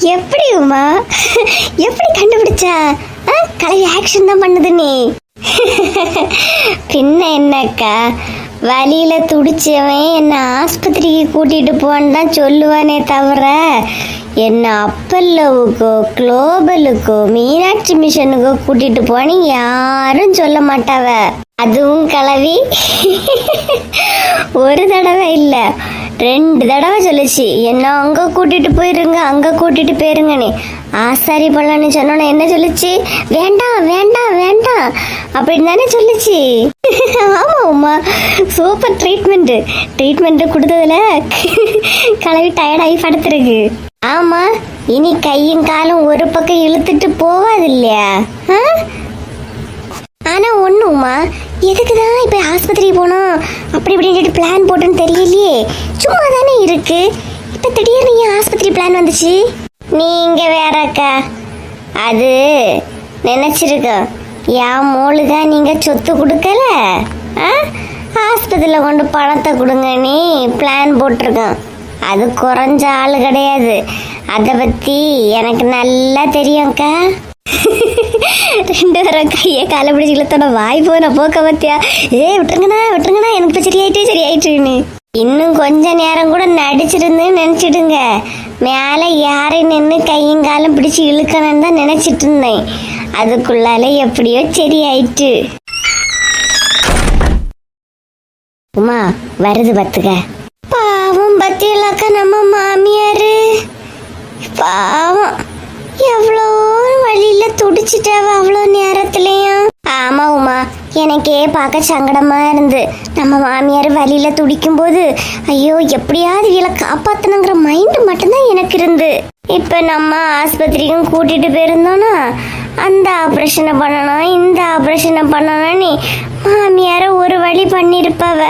எப்படி உமா? எப்படி கண்டுபிடிச்சா? ஆ, கலை ஆக்ஷன் தான் பண்ணுது நீ. பின்ன என்னக்கா? வழியில துடிச்சவன் என்ன ஆஸ்பத்திரிக்கு கூட்டிட்டு போன்னு தான் சொல்லுவானே தவிர என்ன அப்பல்லவுக்கோ குளோபலுக்கோ மீனாட்சி மிஷனுக்கோ கூட்டிட்டு போன்னு யாரும் சொல்ல மாட்டாவ. அதுவும் கலவி. ஒரு தடவை இல்லை. ரெண்டு தடவை சொல்லுச்சு. என்ன அங்க கூட்டிட்டு போயிருங்க அங்க கூட்டிட்டு போயிருங்கன்னு. ஆசாரி பழம்னு சொன்னோன்னே என்ன சொல்லுச்சு? வேண்டாம் வேண்டாம் வேண்டாம் அப்படின்னு தானே சொல்லுச்சு. ஆமா உமா. சூப்பர் ட்ரீட்மெண்ட் ட்ரீட்மெண்ட் கொடுத்ததுல கலவி டயர்டாகி படுத்துருக்கு. ஆமா இனி கையும் காலும் ஒரு பக்கம் இழுத்துட்டு போவாது இல்லையா ஆ? ஆனா ஒண்ணுமா எதுக்கு தான் இப்ப ஆஸ்பத்திரி போனோம்? அப்படி இப்படின்னு சொல்லிட்டு பிளான் போட்டோன்னு தெரியலையே. சும்மா தானே இருக்கு? இப்ப திடீர்னு ஏன் ஆஸ்பத்திரி பிளான் வந்துச்சு? நீங்க வேறக்கா அது நினைச்சிருக்கோம் என் மோளுதா நீங்க சொத்து கொடுக்கல? ஆ? ஆஸ்பத்திரியில் கொண்டு பணத்தை கொடுங்க நீ பிளான் போட்டிருக்கோம். அது குறைஞ்ச ஆள் கிடையாது. அதை பத்தி எனக்கு நல்லா தெரியும்க்கா ரெண்டு பேரும் கையை காலை பிடிச்சிக்கல இழுத்தோட வாய் போன போக்க பத்தியா? ஏ விட்டுருங்கண்ணா விட்டுருங்கண்ணா. எனக்கு இப்போ சரியாயிட்டு சரியாயிட்டுன்னு இன்னும் கொஞ்ச நேரம் கூட நடிச்சிருந்து நினைச்சிடுங்க. மேலே யாரை நின்று கையும் காலும் பிடிச்சு இழுக்கணும்னு தான் நினைச்சிட்டு இருந்தேன். அதுக்குள்ளால எப்படியோ சரியாயிட்டு. உமா வருது பத்துக்க பாவம் பத்தியலாக்கா நம்ம மாமியாரு. பாவம் எவ்வளோ வழியில துடிச்சிட்டாவ அவ்வளோ நேரத்துலயும் எனக்கே பார்க்க சங்கடமா இருந்து. நம்ம மாமியார் வழியில் துடிக்கும் போது ஐயோ எப்படியாவது இவளை காப்பாத்தணுங்கிற மைண்ட் மட்டும்தான் எனக்கு இருந்து. இப்போ நம்ம ஆஸ்பத்திரிக்கும் கூட்டிட்டு போயிருந்தோம்னா அந்த ஆப்ரேஷனை பண்ணணும் இந்த ஆப்ரேஷனை பண்ணணும்னு மாமியார ஒரு வழி பண்ணிருப்பவ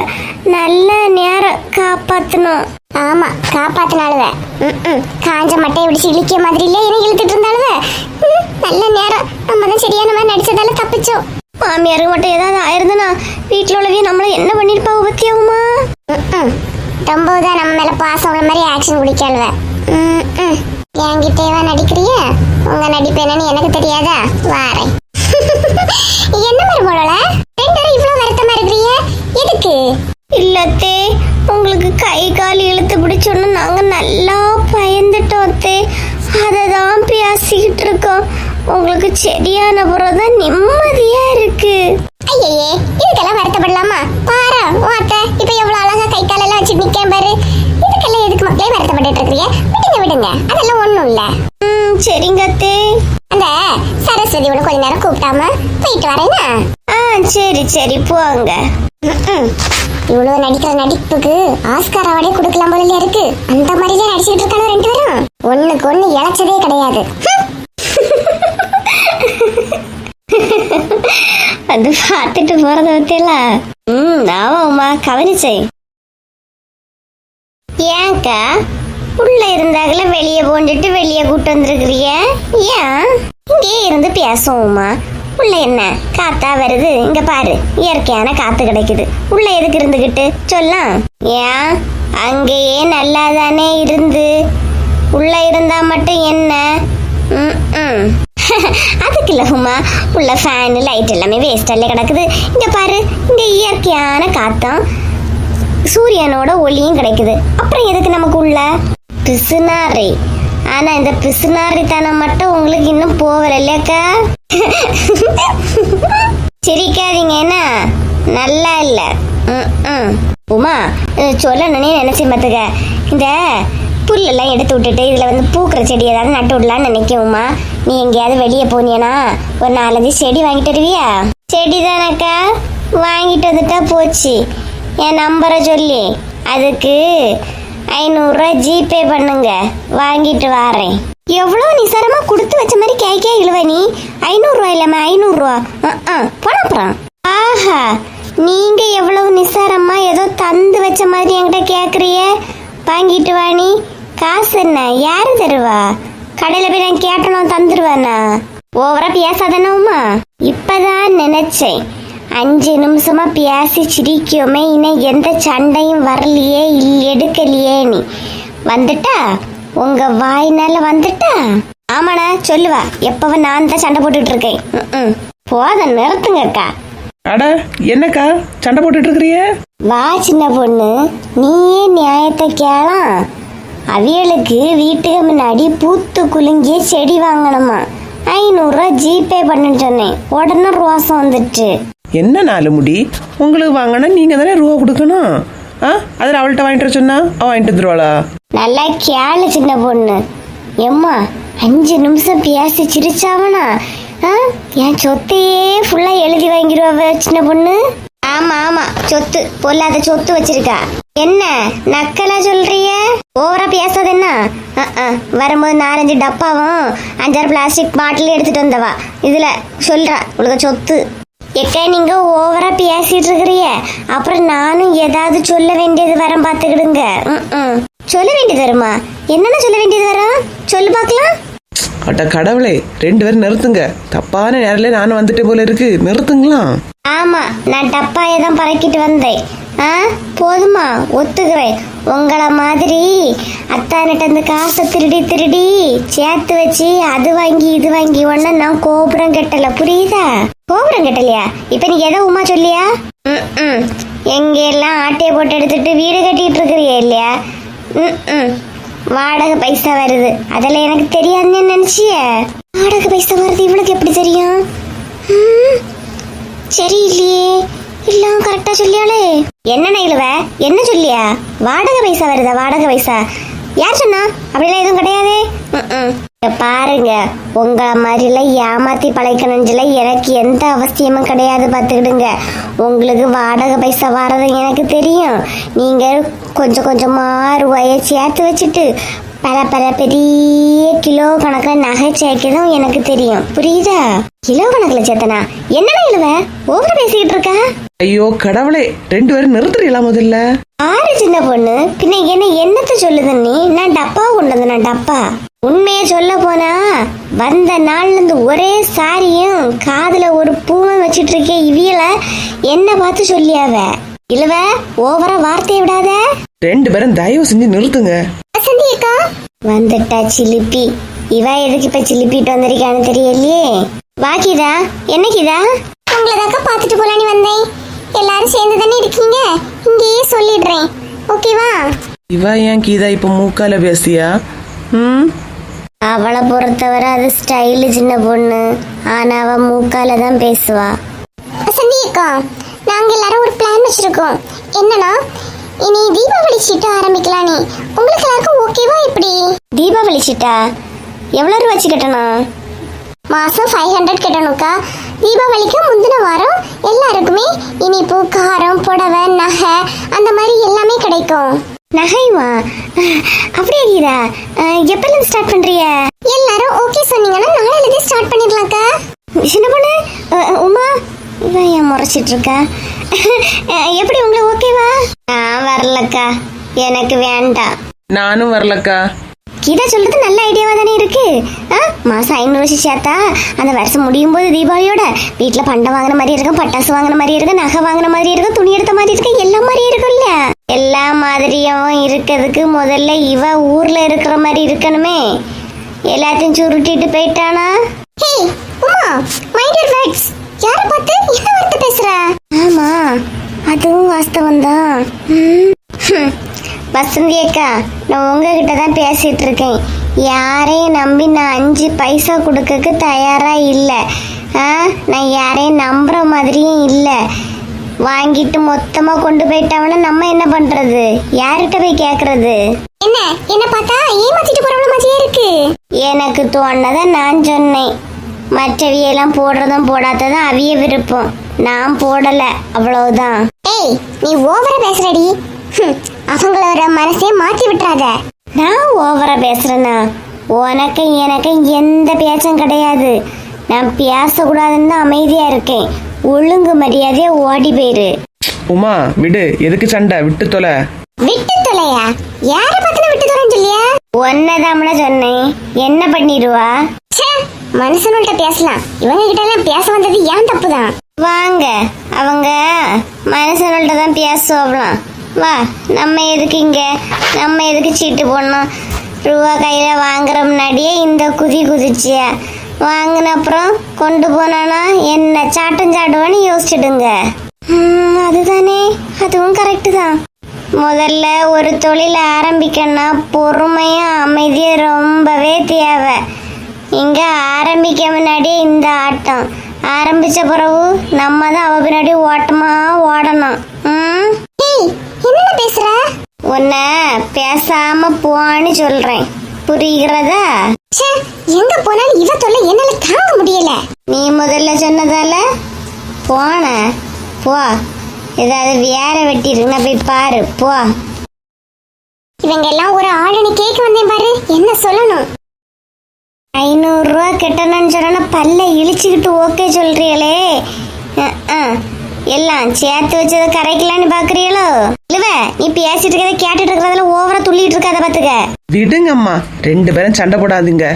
நல்ல நேரம் காப்பாத்தணும். ஆமா ம் காஞ்ச மட்டையை இப்படி சிலிக்க மாதிரி இல்லை என்ன இழுத்துட்டு இருந்தாலுவ நல்ல நேரம். நம்ம தான் சரியான மாதிரி நடிச்சதால தப்பிச்சோம். மாமியாருக்கு மட்டும் ஏதாவது ஆயிருந்தனா வீட்டுல உள்ளவே நம்மள என்ன பண்ணிருப்பாவ பத்தியாவுமா ரொம்பதான் நம்ம மேல பாசம் உள்ள மாதிரி ஆக்ஷன் குடிக்காளுவ என்கிட்டேவா நடிக்கிறிய? உங்க நடிப்பு என்னன்னு எனக்கு தெரியாதா? வாரேன். என்ன மாதிரி போடல ரெண்டு பேரும் இவ்வளவு வருத்தமா இருக்கிறீங்க எதுக்கு? இல்லத்தே உங்களுக்கு கை கால் இழுத்து பிடிச்சோன்னு நாங்க நல்லா பயந்துட்டோம் அத்தே. அதை தான் பேசிக்கிட்டு இருக்கோம். உங்களுக்கு சரியான பிறகுதான் நிம்மதியா இருக்கு. ஐயே இதுக்கெல்லாம் வருத்தப்படலாமா? பாரு அத்தை இப்ப எவ்வளவு அழகா கை காலெல்லாம் வச்சு நிக்கேன் பாரு. இதுக்கெல்லாம் எதுக்கு மக்களே வருத்தப்பட்டு இருக்கிறீங்க? விடுங்க விடுங்க. அதெல்லாம் ஒண்ணும் இல்ல. ம் சரிங்க அத்தே. அந்த சரஸ்வதி உன கொஞ்ச நேரம் கூப்பிட்டாம போயிட்டு வரேனா? ஆ சரி சரி போங்க. இவ்வளவு நடிக்கிற நடிப்புக்கு ஆஸ்கார் அவார்டே கொடுக்கலாம் போல இருக்கு. அந்த மாதிரி தான் நடிச்சுட்டு இருக்கானோ ரெண்டு பேரும்? ஒண்ணுக்கு ஒண்ணு இழைச்சதே கிடையாது. அது பார்த்துட்டு போறத பத்தியல. ம் ஆமாம்மா கவனிச்சேன். ஏன்க்கா? உள்ள இருந்தாக்கல வெளியே போண்டுட்டு வெளியே கூட்டு வந்திருக்கிறிய? ஏன்? இங்கேயே இருந்து பேசுவோம்மா உள்ள என்ன? காத்தா வருது. இங்க பாரு இயற்கையான காத்து கிடைக்குது. உள்ள எதுக்கு இருந்துகிட்டு? சொல்லலாம். ஏன்? அங்கேயே நல்லா தானே இருந்து. உள்ள இருந்தா மட்டும் என்ன? ம், ம். அதுக்கு இல்ல உள்ள ஃபேன் லைட் எல்லாமே வேஸ்டாலே கிடக்குது. இங்கே பாரு இங்கே இயற்கையான காத்தம் சூரியனோட ஒளியும் கிடைக்குது. அப்புறம் எதுக்கு நமக்கு உள்ள? பிசுனாரி. ஆனா இந்த பிசுனாரித்தனம் மட்டும் உங்களுக்கு இன்னும் போகல இல்லையாக்கா சிரிக்காதீங்க என்ன? நல்லா இல்லை. ம், உமா சொல்லணுன்னே சொல்லணும்னே நினைச்சேன் பார்த்துக்க இந்த புல்லெல்லாம் எடுத்து விட்டுட்டு இதுல வந்து பூக்கிற செடி ஏதாவது நட்டு விடலான்னு நினைக்கும் உமா. நீ எங்கேயாவது வெளியே போனியனா? ஒரு நாலஞ்சு செடி வாங்கிட்டு வருவியா? செடி தானக்கா வாங்கிட்டு வந்துட்டா போச்சு. என் நம்பரை சொல்லி. அதுக்கு ஐநூறுரூவா ஜிபே பண்ணுங்க. வாங்கிட்டு வாரேன். எவ்வளோ நிசாரமா கொடுத்து வச்ச மாதிரி கேக்கே இழுவ நீ? ஐநூறுரூவா இல்லாமல் ஐநூறுரூவா. போன ஆஹா நீங்க எவ்வளவு நிசாரமா ஏதோ தந்து வச்ச மாதிரி என்கிட்ட கேக்குறிய? வாங்கிட்டு வா நீ. காசு என்ன? யாரு தருவா? கடையில போய் நான் கேட்டனும் தந்துருவானா ஓவரா பேசாதானவுமா இப்பதான் நினைச்சேன். அஞ்சு நிமிஷமா பேசி சிரிக்குமே இன்னும் எந்த சண்டையும் வரலையே எடுக்கலையே நீ. வந்துட்டா? உங்க வாய்னால வந்துட்டா? ஆமாண்ணா சொல்லுவா. எப்பவும் நான் தான் சண்டை போட்டுட்டு இருக்கேன். போத நிறுத்துங்கக்கா. அட என்னக்கா? சண்டை போட்டுட்டு இருக்கிறிய? வா சின்ன பொண்ணு. நீயே நியாயத்தை கேளாம் அவியலுக்கு வீட்டுக்கு முன்னாடி பூத்து குலுங்கிய செடி வாங்கணுமா? ஐநூறுரூவா ஜிபே பண்ணுன்னு சொன்னேன். உடனே ரோசம் வந்துட்டு என்ன நாலு முடி? உங்களுக்கு வாங்கினா நீங்க தானே ரூபா கொடுக்கணும்? ஆ? அதில் அவள்கிட்ட வாங்கிட்டு வர சொன்னா அவள் வாங்கிட்டு வந்துருவாளா? நல்லா கேளு சின்ன பொண்ணு. எம்மா அஞ்சு நிமிஷம் பேசி சிரிச்சாவனா? ஆ? என் சொத்தையே ஃபுல்லா எழுதி வாங்கிடுவா சின்ன பொண்ணு. ஆமா ஆமா சொத்து பொல்லாத சொத்து வச்சிருக்கா. என்ன நக்கலா சொல்றிய? ஓவரா பேசாத என்ன? அஹ், வரும்போது நாலஞ்சு டப்பாவும் அஞ்சாறு பிளாஸ்டிக் பாட்டில் எடுத்துட்டு வந்தவா. இதுல சொல்றா உங்களுக்கு சொத்து. எக்கா நீங்க ஓவரா பேசிட்டு இருக்கிறிய. அப்புறம் நானும் ஏதாவது சொல்ல வேண்டியது வரம் பாத்துக்கிடுங்க சொல்ல வேண்டியது வருமா? என்னென்ன சொல்ல வேண்டியது வரும்? சொல்லு பார்க்கலாம். அட கடவுளே ரெண்டு பேரும் நிறுத்துங்க. தப்பான நேரில் நானும் வந்துட்டு போல இருக்கு. நிறுத்துங்களா? ஆமா நான் டப்பாயை தான் பறக்கிட்டு வந்தேன். ஆ போதுமா ஒத்துக்கிறேன். உங்கள மாதிரி அத்தானிட்ட அந்த காசை திருடி திருடி சேர்த்து வச்சு அது வாங்கி இது வாங்கி ஒன்னு நான் கோபுரம் கட்டல. புரியுதா? கோபுரம் கட்டலையா? இப்ப நீ எதை உமா சொல்லியா? ம், ம் எங்க எல்லாம் ஆட்டையை போட்டு எடுத்துட்டு வீடு கட்டிட்டு இருக்கிறியா இல்லையா? ம், ம் வாடகை பைசா வருது. அதெல்லாம் எனக்கு தெரியாதுன்னு நினைச்சிய? வாடகை பைசா வருது இவளுக்கு எப்படி தெரியும்? ம்? சரி இல்லையே. எல்லாம் கரெக்டா சொல்லியாளே. என்ன இழுவ? என்ன சொல்லியா? வாடகை பைசா வருதா? வாடகை பைசா. யார் சொன்னா? அப்படிலாம் எதுவும் கிடையாதே. பாருங்க. உங்க மாதிரிலாம் ஏமாத்தி பழைக்கணும்ல எனக்கு எந்த அவசியமும் கிடையாது பார்த்துக்கிடுங்க. உங்களுக்கு வாடகை பைசா வர்றது எனக்கு தெரியும். நீங்க கொஞ்சம் கொஞ்சமா ரூபாயை சேர்த்து வச்சுட்டு பல பல பெரிய கிலோ கணக்கில் நகை சேர்க்கதும் எனக்கு தெரியும். புரியுதா? கிலோ கணக்கில் சேர்த்தனா? என்னடா இழுவ? ஓவர பேசிக்கிட்டு இருக்க? ஐயோ கடவுளே ரெண்டு பேரும் நிறுத்துறீங்களா முதல்ல? ஆறு சின்ன பொண்ணு? பின்ன என்ன என்னத்த சொல்லுது நீ? நான் டப்பா கொண்டு வந்தேன் நான் டப்பா? உண்மையை சொல்ல போனா வந்த நாள்ல இருந்து ஒரே சாரியும் காதுல ஒரு பூவும் வச்சிட்டு இருக்கே இவியல என்ன பார்த்து சொல்லியாவ? இழுவ ஓவரா வார்த்தையை விடாத. ரெண்டு பேரும் தயவு செஞ்சு நிறுத்துங்க. வசந்தி அக்கா? வந்துட்டா சிலிப்பி. இவ எதுக்கு இப்ப சிலிப்பிட்டு வந்திருக்கான்னு தெரியலையே. வாக்கிதா என்னக்கிதா உங்களை தாக்கா பார்த்துட்டு போலான்னு வந்தேன். எல்லாரும் சேர்ந்து தானே இருக்கீங்க? இங்கேயே சொல்லிடுறேன். ஓகேவா இவ ஏன் கீதா இப்போ மூக்கால பேசியா? ம். அவளை பொறுத்தவரை அது ஸ்டைலு சின்ன பொண்ணு. ஆனா அவ மூக்கால தான் பேசுவா. வசந்தி அக்கா நாங்க எல்லாரும் ஒரு பிளான் வச்சிருக்கோம். என்னன்னா இனி தீபாவளி சீட்டு ஆரம்பிக்கலானே. உங்களுக்கு எல்லாருக்கும் ஓகேவா இப்படி? தீபாவளி சீட்டா எவ்வளவு ரூபா வச்சு கட்டணும்? மாசம் ஃபைவ் ஹண்ட்ரட் கட்டணும்க்கா. தீபாவளிக்கு முந்தின வாரம் எல்லாருக்குமே இனிப்பு காரம் புடவை நகை அந்த மாதிரி எல்லாமே கிடைக்கும். நகைமா அப்படியே கீதா? எப்பல ஸ்டார்ட் பண்றிய எல்லாரும் ஓகே சொன்னீங்கன்னா நாளையில இருந்து ஸ்டார்ட் பண்ணிடலாம்க்கா. சின்ன பொண்ணு உமா இவன் ஏன் முறைச்சிட்டு இருக்கா எப்படி உங்களுக்கு ஓகேவா நான் வரலக்கா. எனக்கு வேண்டாம். நானும் வரலக்கா. கீதா சொல்றது நல்ல ஐடியாவா தானே இருக்கு? ஆ, மாசம் ஐநூறு வருஷம் சேர்த்தா அந்த வருஷம் முடியும் போது தீபாவளியோட வீட்டுல பண்டம் வாங்கின மாதிரி இருக்கும் பட்டாசு வாங்கின மாதிரி இருக்கும் நகை வாங்கின மாதிரி இருக்கும் துணி எடுத்த மாதிரி இருக்கு எல்லா மாதிரி இருக்கும் இல்ல எல்லா மாதிரியும் இருக்கிறதுக்கு முதல்ல இவ ஊர்ல இருக்கிற மாதிரி இருக்கணுமே. எல்லாத்தையும் சுருட்டிட்டு போயிட்டானா? Hey Uma mind your words யார பார்த்து என்ன வார்த்தை பேசுற? ஆமா அதுவும் வாஸ்தவம் தான் வசந்தி அக்கா நான் உங்ககிட்ட தான் பேசிட்டு இருக்கேன். யாரையும் நம்பி நான் அஞ்சு பைசா கொடுக்கறதுக்கு தயாரா இல்லை. ஆ நான் யாரையும் நம்புற மாதிரியும் இல்லை. வாங்கிட்டு மொத்தமா கொண்டு போயிட்டாங்கன்னா நம்ம என்ன பண்றது? யார்கிட்ட போய் கேக்குறது? என்ன? என்ன பார்த்தா ஏமாத்திட்டு போறவள மாதிரியே இருக்கு. எனக்கு தோணதை நான் சொன்னேன். மற்றவியெல்லாம் போடுறதும் போடாததும் அவிய விருப்பம். நான் போடல. அவ்வளவுதான். ஏய் நீ ஓவரா பேசுறடி. அவங்களோட மனசே மாத்தி விட்டுறாத. நான் ஓவரா பேசுறேனா உனக்கு எனக்கு எந்த பேச்சும் கிடையாது. நான் பேசக்கூடாதுன்னு தான் அமைதியா இருக்கேன். ஒழுங்கு மரியாதையா ஓடி போயிரு. உமா விடு. எதுக்கு சண்டை? விட்டு தொலை. விட்டு தொலையா? யார பத்தின விட்டு தொலைன்னு சொல்லியா? ஒன்னதாமல சொன்னேன். என்ன பண்ணிடுவா? மனுஷனுள்கிட்ட பேசலாம். இவங்க கிட்ட எல்லாம் பேச வந்தது ஏன் தப்புதான்? வாங்க. அவங்க மனுஷனுள்கிட்ட தான் பேசுவோம்லாம் வா நம்ம எதுக்கு இங்கே? நம்ம எதுக்கு சீட்டு போடணும்? ரூபா கையில் வாங்குற முன்னாடியே இந்த குதி குதிச்சிய. வாங்கின அப்புறம் கொண்டு போனானா என்ன சாட்டம் சாட்டுவான்னு யோசிச்சுடுங்க. அதுதானே. அதுவும் கரெக்டு தான். முதல்ல ஒரு தொழிலை ஆரம்பிக்கணும்னா பொறுமையும் அமைதியும் ரொம்பவே தேவை. இங்கே ஆரம்பிக்க முன்னாடியே இந்த ஆட்டம். ஆரம்பிச்ச பிறகு நம்ம தான் அவ பின்னாடி ஓட்டமாக ஓடணும். ம்? பேசுற? உன்ன பேசாம போன்னு சொல்றேன். புரிகிறதா? எங்க போனாலும் இவ தொல்லை என்னால தாங்க முடியல. நீ முதல்ல சொன்னதால? போன. போ. ஏதாவது வேற வெட்டி இருக்கு நான் போய் பாரு. போ. இவங்க எல்லாம் ஒரு ஆளுன்னு கேட்க வந்தேன் பாரு. என்ன சொல்லணும்? ஐநூறு ரூபா கட்டணும்னு சொன்னா பல்ல இழிச்சுக்கிட்டு ஓகே சொல்றீங்களே. அஹ், எல்லாம் சேர்த்து வச்சதை கரைக்கலான்னு பாக்குறீங்களோ? இல்லவ நீ பேசிட்டு இருக்கதை கேட்டுட்டு இருக்கிறதுல ஓவரா துள்ளிட்டு இருக்காத பாத்துக்க. விடுங்கம்மா. ரெண்டு பேரும் சண்டை போடாதீங்க.